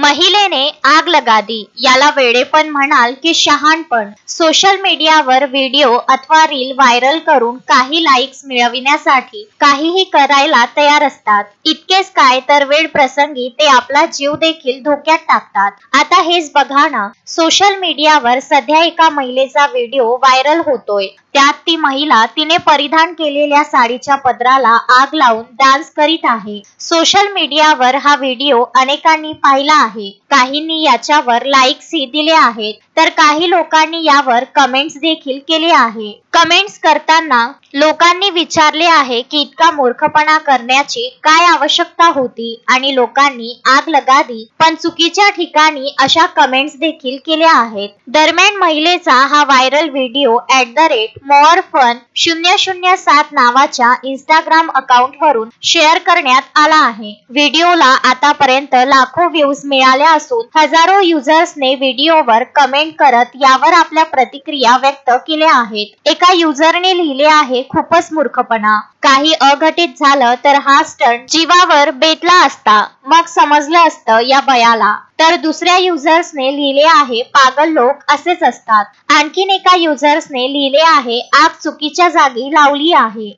महिलेने आग लगा दी याला वेडेपण म्हणाल की शहाणपण सोशल मीडियावर व्हिडिओ अथवा रील व्हायरल करून काही लाईक्स मिळविण्यासाठी काहीही करायला तयार असतात. इतकेच काय तर वेळ प्रसंगी ते आपला जीव देखील धोक्यात टाकतात. आता हेच बघा ना सोशल मीडियावर सध्या एका महिलेचा व्हिडिओ व्हायरल होतोय. त्यात ती महिला तिने परिधान केलेल्या साडीच्या पदराला आग लावून डान्स करीत आहे. सोशल मीडियावर हा व्हिडिओ अनेकांनी पाहिला आहे. काहींनी याच्यावर लाईक्सही दिले आहेत. तर काही लोकांनी यावर कमेंट्स देखील केले आहे. कमेंट्स करताना लोकांनी विचारले आहे की इतका मूर्खपणा करण्याची काय आवश्यकता होती आणि लोकांनी आग लगा दी पण चुकीच्या ठिकाणी अशा कमेंट्स देखील केल्या आहेत. दरम्यान महिलेचा हा viral video at the rate more fun शून्य शून्य सात नावाच्या इंस्टाग्राम अकाउंट वरून शेअर करण्यात आला आहे. व्हिडिओला आतापर्यंत लाखो व्ह्यूज मिळाल्या असून हजारो युजर्सने व्हिडिओवर कमेंट करत यावर आपल्या प्रतिक्रिया व्यक्त केल्या आहेत. एका युजरने लिहिले आहे आहे खूपच मूर्खपणा. काही अघटित झालं तर हा स्टंट जीवावर बेतला असता. मग समजलं असतं या बयाला तर दुसऱ्या युजर्सने लिहिले आहे पागल लोक असेच असतात. आणखीन एका युजर्सने लिहिले आहे आग चुकीच्या जागी लावली आहे.